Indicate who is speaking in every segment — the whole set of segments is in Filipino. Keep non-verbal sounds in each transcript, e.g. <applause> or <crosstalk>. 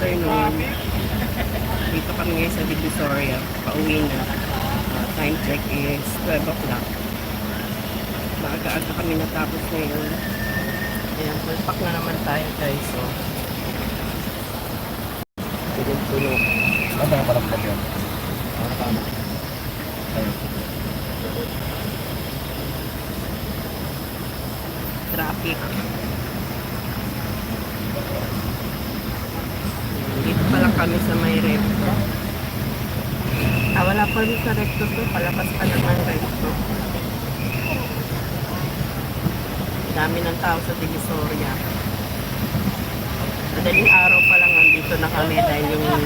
Speaker 1: afternoon. Dito kami ngayon sa Divisoria. Pauwi na. Uh, time check is 12 o'clock. Maaga-aga kami natapos ngayon. Ayan, full pack na naman tayo guys. So, puno-puno.
Speaker 2: Ano yung parang vlog yan? Tama. Ayun.
Speaker 1: traffic. Dito pa lang kami sa may recto. Ah, wala pa rin sa recto to. Palapas pa naman recto. Dami ng tao sa Divisoria. Madaling araw pa lang nandito na kami dahil yung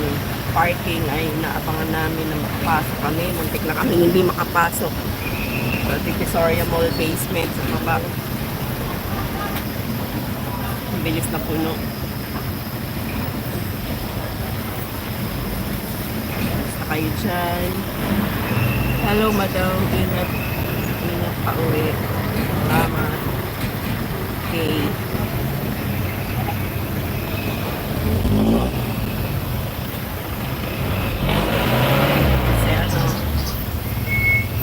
Speaker 1: parking ay naabangan namin na makapasok kami. Muntik na kami hindi makapasok. Sa Divisoria Mall basement sa baba. Ang bilis na puno. Kayo dyan. Hello, madam. Ingat. Ingat pa uwi. Salamat. Okay. Kasi ano,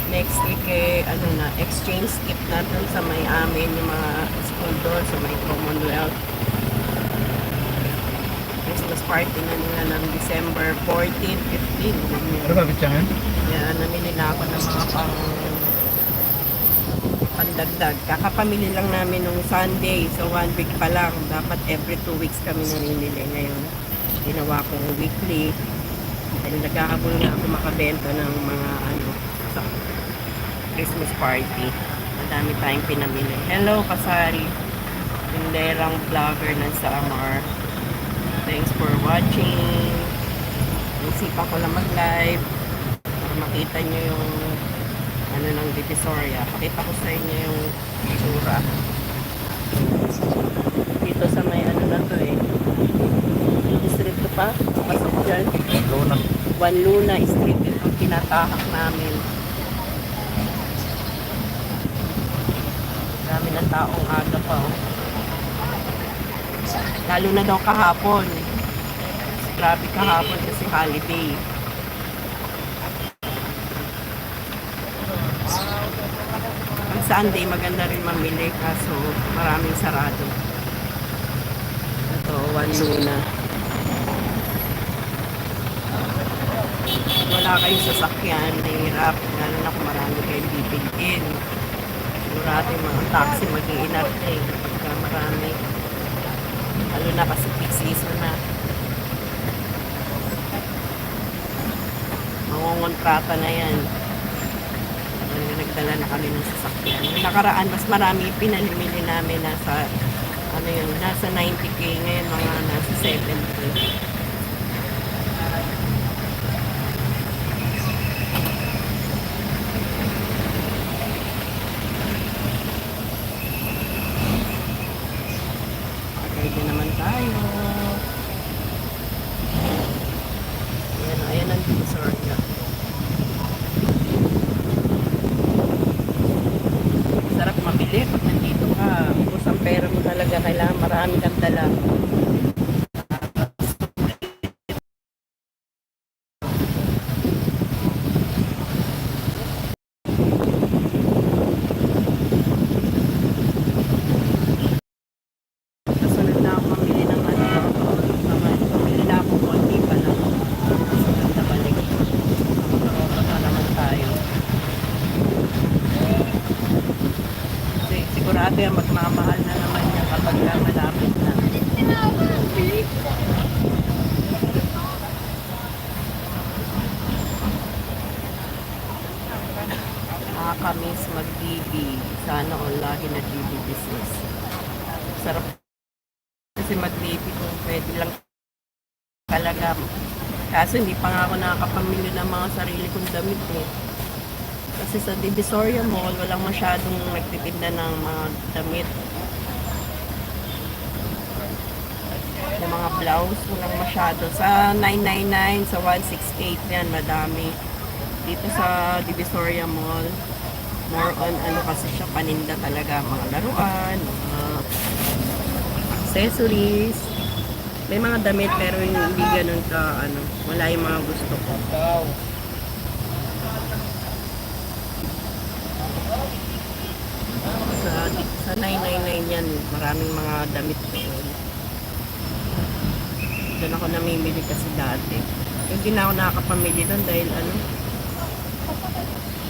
Speaker 1: next week eh, ano na, exchange skip natin sa may amin, yung mga school doon, sa may Commonwealth. Christmas party na nila ng December 14, 15.
Speaker 2: Ano ba, bityangan?
Speaker 1: Kaya namili na ako ng mga pang pandagdag. Kakapamili lang namin nung Sunday. So, one week pa lang. Dapat every two weeks kami namimili. Ngayon, ginawa kong weekly. Dahil naghahabol na ako makabenta ng mga ano sa Christmas party. Madami tayong pinamili. Hello, Kasari. Tinderang vlogger ng Samar. Thanks for watching. Isipan ko lang mag-live para makita nyo yung ano ng Divisoria. Pakita ko sa inyo yung itsura. Dito sa may ano na to eh. Yung street to pa. Pasok dyan.
Speaker 2: Ikaw na.
Speaker 1: Juan Luna Street. Ito tinatahak namin. Dami ng taong aga pa. Oh. Lalo na daw kahapon. Grabe kahapon kasi holiday. Ang Sunday maganda rin mamili kaso maraming sarado. Ito, Juan Luna. wala kayong sasakyan, nahihirap, lalo na kung marami kayong bibilin. Sigurado yung mga taxi mag-iinarte kapag marami. Lalo na kasi peak season na. Mangungontrata na yan. Talaga nagdala na kami ng sasakyan. Yung nakaraan, mas marami pinanimili namin nasa ano yun, nasa 90k ngayon mga nasa 70k. Ready naman tayo. Ayan, ayan ang Divisoria. Sarap mamili pag nandito ka. Kung ang pera mo talaga, kailangan marami kang dala. Kasunod na ako mamili ng ano. Naman, mamili na ako konti pa lang. Kasunod na balik. Makaroon na naman tayo. Kasi sigurado yan magmamahal na naman yan kapag ka malapit na. Nakakamiss mag-DB. Sana all lagi na DB business. Sarap kasi mag-DB kung pwede lang talaga. Kaso hindi pa nga ako nakakapamili ng mga sarili kong damit eh. Kasi sa Divisoria Mall, walang masyadong nagtitinda ng mga damit. Yung mga blouse, walang masyado. Sa 999, sa 168 yan, madami. Dito sa Divisoria Mall, more on ano kasi siya paninda talaga. Mga laruan, mga accessories. May mga damit pero hindi ganun ka, ano, wala yung mga gusto ko. Sa, sa 999 yan, maraming mga damit doon. Doon ako namimili kasi dati. Hindi na ako nakakapamili doon dahil ano,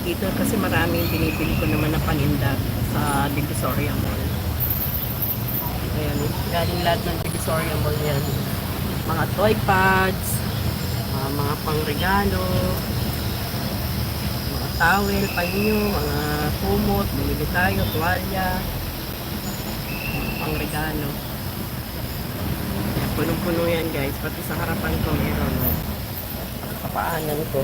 Speaker 1: dito kasi maraming binibili ko naman na paninda sa Divisoria Mall. Ayan, galing lahat ng Divisoria Mall yan. Mga toy pads, mga, mga pangregalo, mga towel, panyo, mga kumot, bumili tayo, tuwalya, mga pangregalo. Punong-puno yan guys, pati sa harapan ko meron. oh. Sa paanan ko.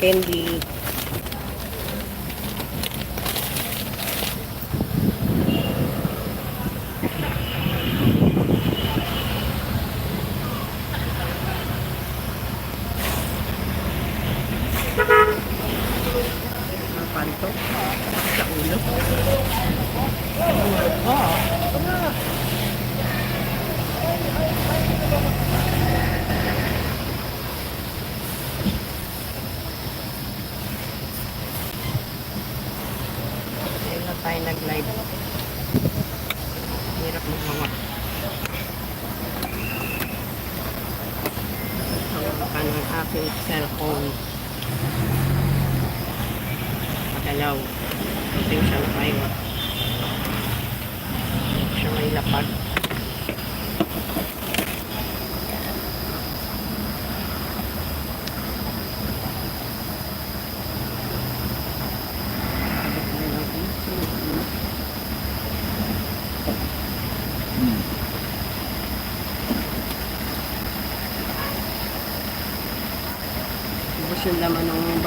Speaker 1: Candy.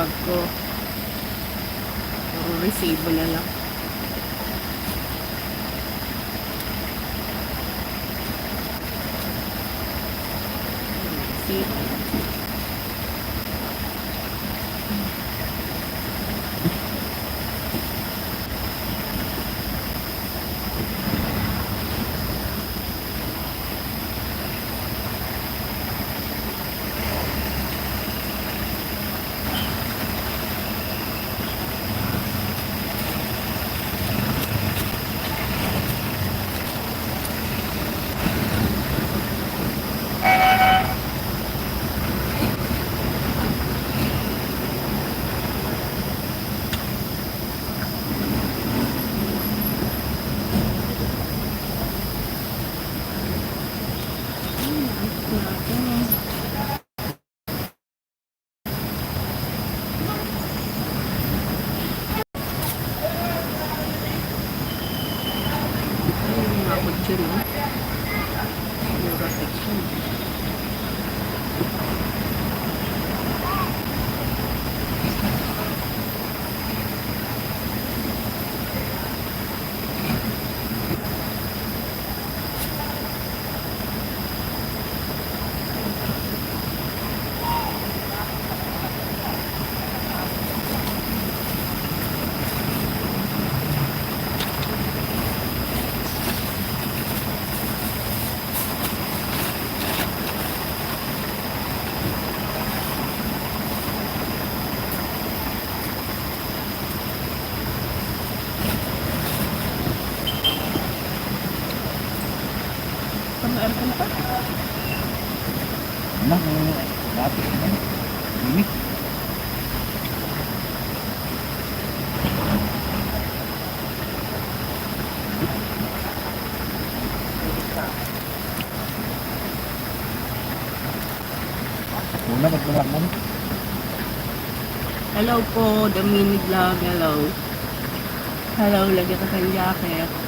Speaker 1: Bag ko. Puro resibo na lang. Hello po, mini vlog. Hello. Hello, lagyan ko ng jacket.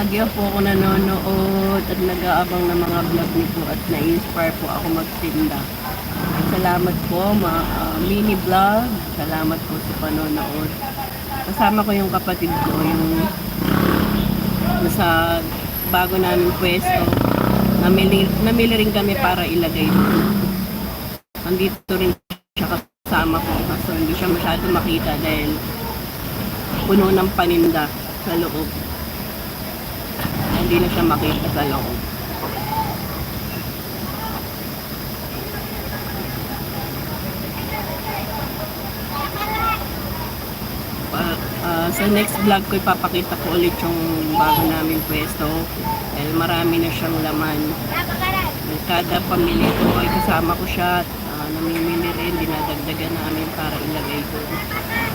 Speaker 1: Lagi po ako nanonood at nag-aabang ng mga vlog po at na-inspire po ako magtinda. Salamat po, mga ah, mini vlog. Salamat po sa panonood. Kasama ko yung kapatid ko, yung sa bago namin pwesto. Namili, namili rin kami para ilagay doon. Nandito rin siya kasama ko. Kaso hindi siya masyado makita dahil puno ng paninda sa loob. Hindi na siya makita sa loob. Ah, sa next vlog ko ipapakita ko ulit yung bago namin pwesto. Dahil marami na siyang laman. Kada pamilya ko ay kasama ko siya. At ah, namimili rin dinadagdagan namin para ilagay doon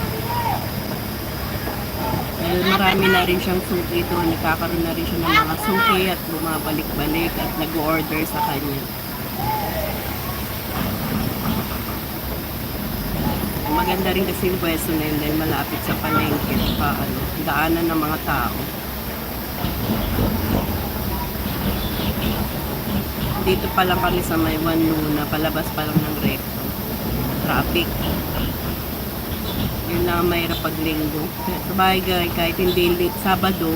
Speaker 1: dahil marami na rin siyang suki doon nagkakaroon na rin siya ng mga suki at bumabalik-balik at nag-order sa kanya. Maganda rin kasi yung pwesto na yun dahil malapit sa palengke pa ano, daanan ng mga tao. Dito pa lang kami sa may one luna palabas pa lang ng recto. Traffic yun lang ang mahirap pag linggo sa guys kahit hindi li- sabado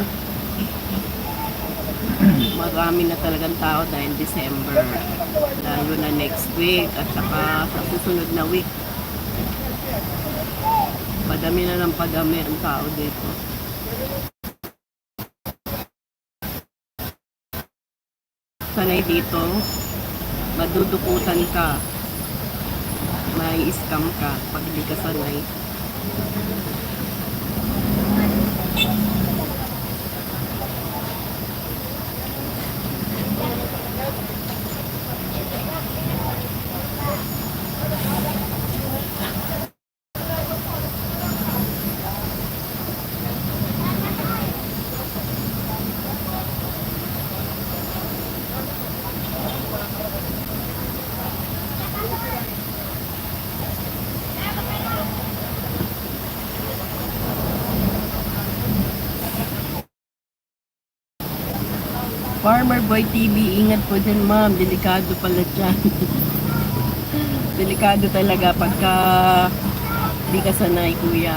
Speaker 1: marami na talagang tao dahil December lalo na next week at saka sa susunod na week Padami na ng padami ang tao dito. Sanay dito, madudukutan ka. May scam ka pag di ka sanay. Thank you. Farmer Boy TV, ingat po dyan ma'am. Delikado pala dyan. <laughs> Delikado talaga pagka di ka sanay kuya.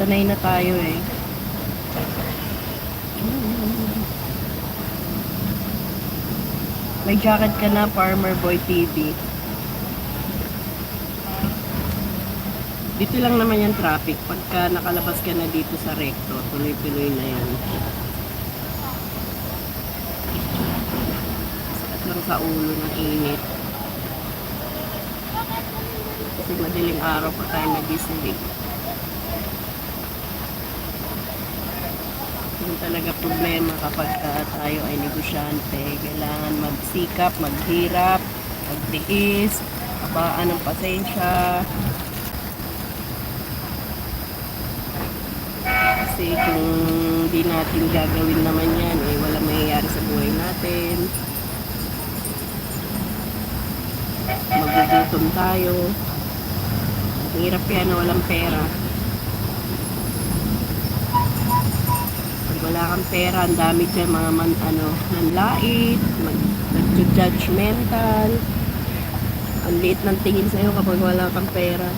Speaker 1: Sanay na tayo eh. May jacket ka na, Farmer Boy TV. Dito lang naman yung traffic. Pagka nakalabas ka na dito sa recto, tuloy-tuloy na yan. Sakit lang sa ulo ng init. Kasi madaling araw pa tayo nagising. Yung talaga problema kapag ka tayo ay negosyante. Kailangan magsikap, maghirap, magtiis, kabaan ng pasensya, Kasi kung di natin gagawin naman yan, eh, wala mangyayari sa buhay natin. Magugutom tayo. Ang hirap yan na walang pera. Pag wala kang pera, ang dami dyan mga man, ano, nanlait, mag, nag-judgmental. Ang liit ng tingin sa'yo kapag wala kang pera.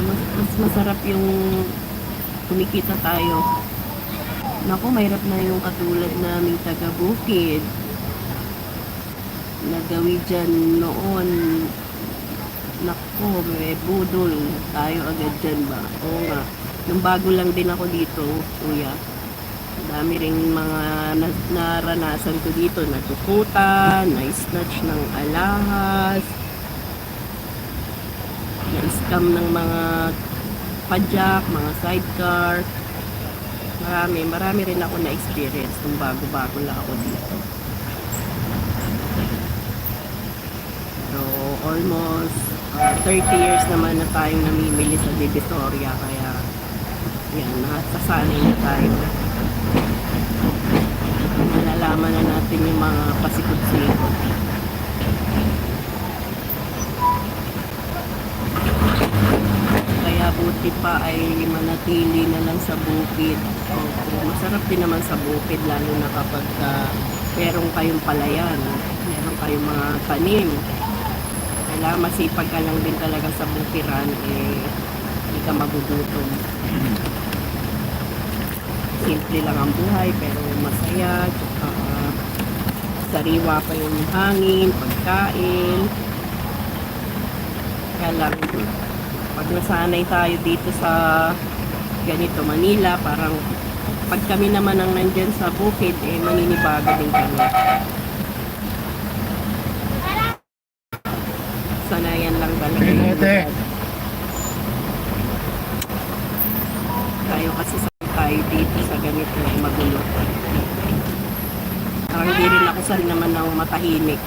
Speaker 1: mas, mas masarap yung kumikita tayo. Naku, mahirap na yung katulad naming taga-bukid. Nagawi dyan noon. Naku, may budol. Tayo agad dyan ba? Oo nga. Nung bago lang din ako dito, kuya. Dami ring mga na- naranasan ko dito. Natukutan, na-snatch ng alahas, na-scam ng mga pajak, mga sidecar. Marami, marami rin ako na-experience nung bago-bago lang ako dito. So, almost uh, 30 years naman na tayong namimili sa Divisoria. Kaya, yan, nasasanay na tayo. Nalalaman na natin yung mga pasikot-sikot. Mabuti pa ay manatili na lang sa bukid. Opo, masarap din naman sa bukid lalo na kapag ah, meron kayong palayan, meron kayong mga tanim. Kailangan masipag ka lang din talaga sa bukiran, eh, hindi ka magugutom. Simple lang ang buhay, pero masaya, tsaka sariwa pa yung hangin, pagkain. Kaya lang, pag nasanay tayo dito sa ganito Manila, parang pag kami naman ang nandyan sa bukid, eh maninibago din kami. Sanayan lang talaga
Speaker 2: Pinete.
Speaker 1: Tayo kasi sa tayo dito sa ganito eh, magulo. Parang hindi rin ako sanay naman ng matahimik.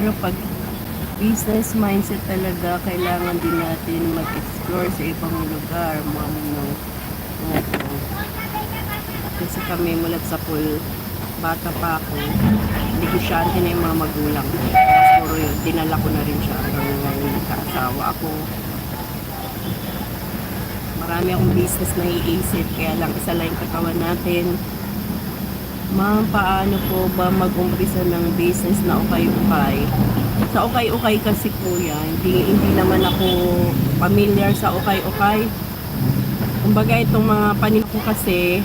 Speaker 1: Pero pag business mindset talaga, kailangan din natin mag-explore sa ibang lugar, ma'am, no? Opo. Kasi kami mulat sa pool, bata pa ako, negosyante na yung mga magulang ko. Siguro yun, dinala ko na rin siya hanggang ngayon nagkaasawa ako. Marami akong business na iisip, kaya lang isa lang yung katawan natin. Ma'am, paano po ba mag-umpisa ng business na ukay-ukay? Sa ukay-ukay kasi kuya, hindi, hindi naman ako familiar sa ukay-ukay. Kumbaga itong mga panin ko kasi,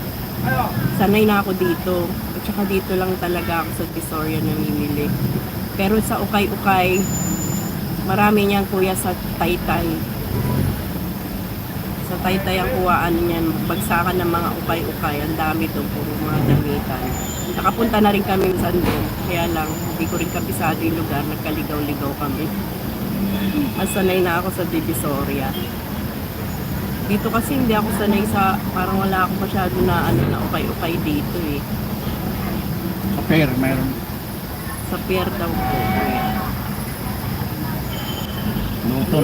Speaker 1: sanay na ako dito. At saka dito lang talaga ako sa Visoria namimili. Pero sa ukay-ukay, marami niyan kuya sa Taytay. Sa Taytay ang kuwaan niyan, bagsakan ng mga ukay-ukay. Ang dami doon, puro mga damitan. Nakapunta na rin kami sa doon. Kaya lang, hindi ko rin kabisado yung lugar. Nagkaligaw-ligaw kami. Mas sanay na ako sa Divisoria. Dito kasi hindi ako sanay sa, parang wala ako masyado na ano na ukay-ukay dito eh.
Speaker 2: Sa pair, mayroon.
Speaker 1: Sa pier daw po. kuya.
Speaker 2: Luton.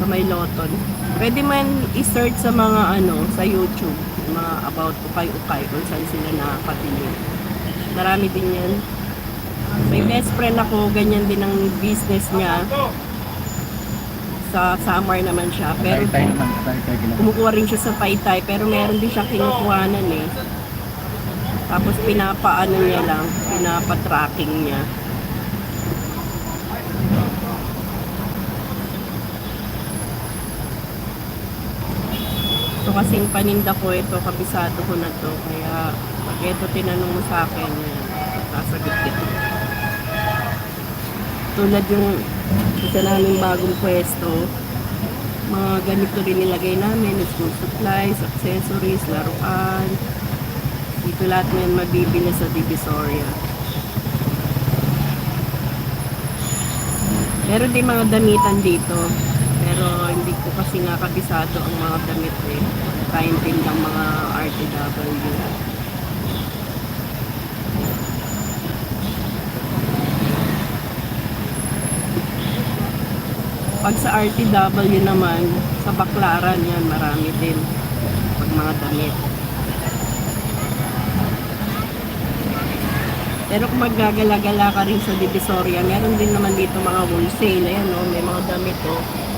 Speaker 1: sa may loton. Pwede man i-search sa mga ano, sa YouTube, mga about ukay-ukay, kung saan sila nakakabili. Marami din yan. May best friend ako, ganyan din ang business niya. Sa summer naman siya. Pero kumukuha rin siya sa Taytay, pero meron din siyang kinukuhanan eh. Tapos pinapaano niya lang, pinapa-tracking niya. Kasing paninda ko ito, kabisado ko na to. Kaya pag ito tinanong mo sa akin, sasagot kita. Tulad yung isa namin bagong pwesto, mga ganito rin nilagay namin, school supplies, accessories, laruan. Dito lahat ngayon mabibili sa Divisoria. Meron din mga damitan dito. Pero hindi ko kasi nga kabisado ang mga damit eh. Kain din ng mga RTW. Pag sa RTW naman, sa Baklaran yan, marami din. Pag mga damit. Pero kung maggagala-gala ka rin sa Divisoria, meron din naman dito mga wholesale. Ayan, no? may mga damit, oh.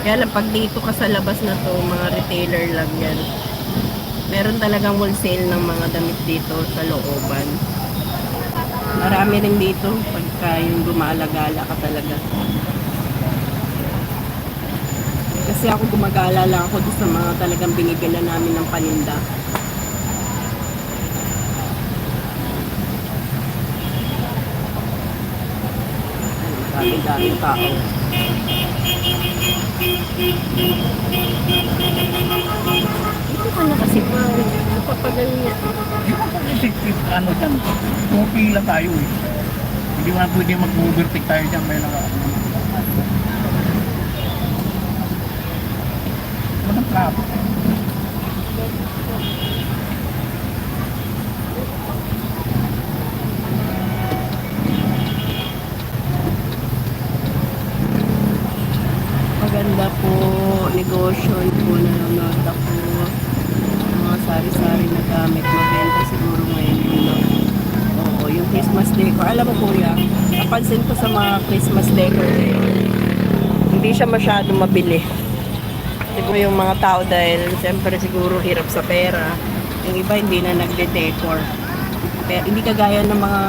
Speaker 1: Kaya lang, pag dito ka sa labas na to, mga retailer lang yan. Meron talagang wholesale ng mga damit dito sa looban. Marami rin dito pagka yung gumala-gala ka talaga. Kasi ako gumagala lang ako doon sa mga talagang binibila namin ng paninda. Dami-daming tao. Na kasi pa. Napapagal niya.
Speaker 2: ano dyan, pumipila tayo eh. Hindi mo pwede mag-overtake tayo dyan. May naka... Walang traffic.
Speaker 1: Maganda po, negosyo po nanonood ako. Mga sari-sari na gamit, mabenta siguro ngayon yun. no? Oo, yung Christmas decor. Alam mo kuya, napansin ko sa mga Christmas decor ngayon, hindi siya masyadong mabili. Siguro yung mga tao dahil siyempre siguro hirap sa pera. Yung iba hindi na nagde-decor. Pero hindi kagaya ng mga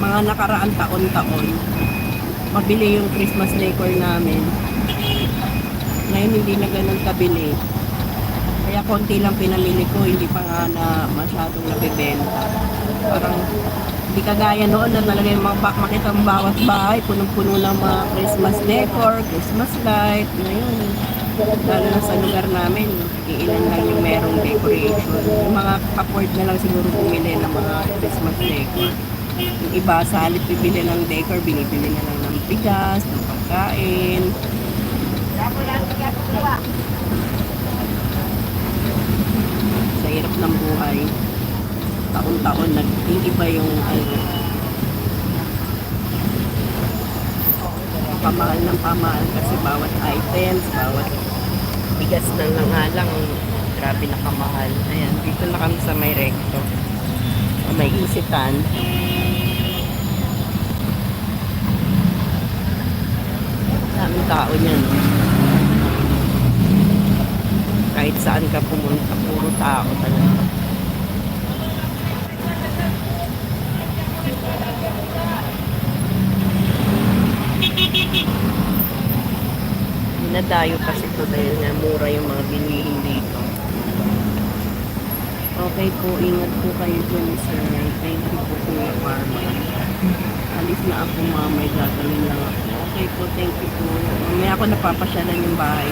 Speaker 1: mga nakaraan taon-taon. Mabili yung Christmas decor namin. Ngayon hindi na ganun kabili. Kaya konti lang pinamili ko, hindi pa nga na masyadong nabibenta. Parang hindi kagaya noon na talaga yung mga ba- makita ang bawat bahay, punong-puno ng mga Christmas decor, Christmas light. Ngayon, lalo na sa lugar namin, iilan lang yung merong decoration. Yung mga afford na lang siguro bumili ng mga Christmas decor. Yung iba, sa halip bibili ng decor, binibili na lang ng bigas, ng pagkain. Sa hirap ng buhay, taon-taon nag-iiba yung ano, pamahal ng pamahal kasi bawat items, bawat bigas na lang nga lang, grabe na kamahal. Ayan, dito na kami sa may recto. May isitan. Daming tao niyan. Kahit saan ka pumunta, puro tao talaga. Dinadayo kasi ito dahil nga mura yung mga bilihin dito. Okay po, ingat po kayo dyan, sir. Thank you po, Kuya Farmer. Alis na ako, mamay. Gagawin lang ako. Okay po, thank you po. Mamaya ako napapasyalan yung bahay.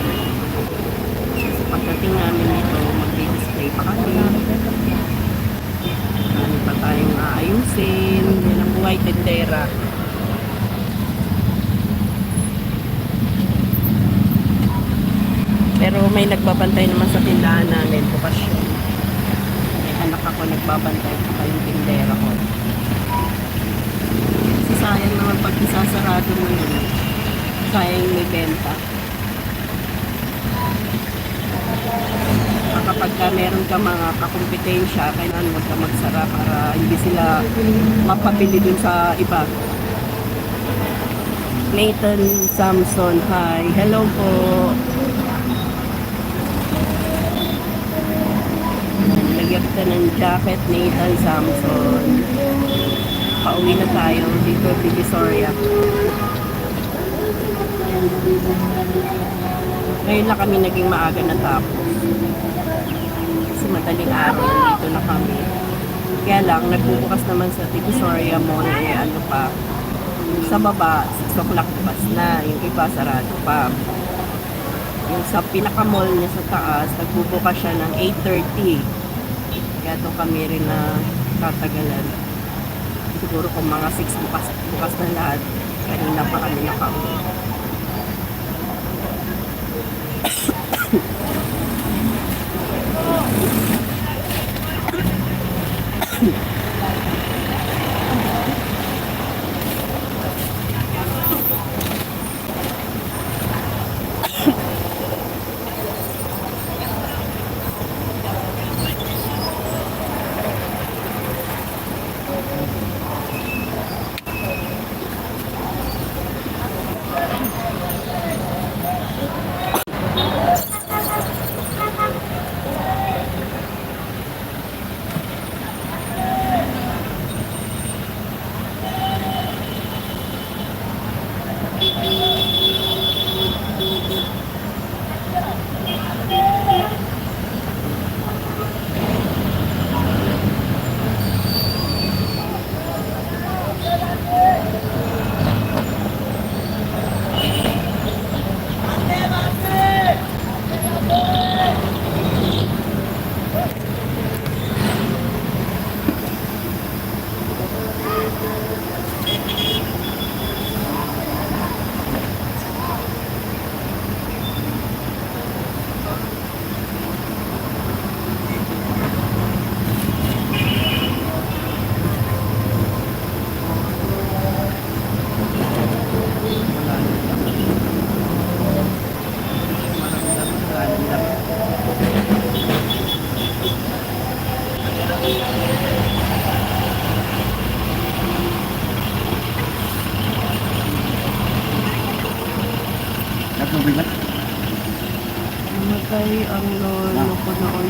Speaker 1: Kasi pagdating namin dito, mag-display pa kami. Ano pa tayong aayusin. Yan ang buhay tendera. Pero may nagbabantay naman sa tindahan namin. Bukas. May anak ako nagbabantay sa yung tindera ko. Kasi sayang naman pag isasarado mo yun. Sayang may benta. Kapag ka meron ka mga kakumpetensya, kailangan huwag ka magsara para hindi sila mapabili dun sa iba. Nathan Samson, hi. Hello po. Lagyan kita ng jacket, Nathan Samson. Pauwi na tayo dito, Divisoria. Ngayon na kami naging maaga na tapos. Kasi madaling araw, dito na kami. Kaya lang, nagbubukas naman sa Divisoria Mall, eh ano pa, sa baba, 6 o'clock bus na, yung iba sarado pa. Yung sa pinaka-mall niya sa taas, nagbubukas siya ng 8.30 gato kami rin na tatagalan. Siguro kung mga 6 bukas, bukas na lahat, kanina pa kami nakauwi. Thank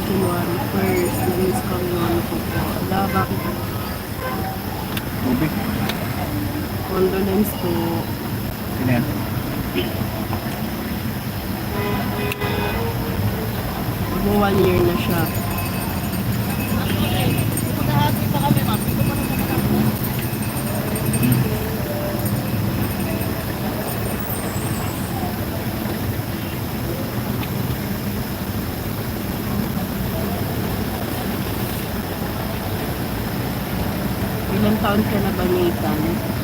Speaker 1: January 1st. Namiss ko ko po. Ala, bakit?
Speaker 2: Tubig.
Speaker 1: Condolence po.
Speaker 2: Sino yan?
Speaker 1: Mag one year na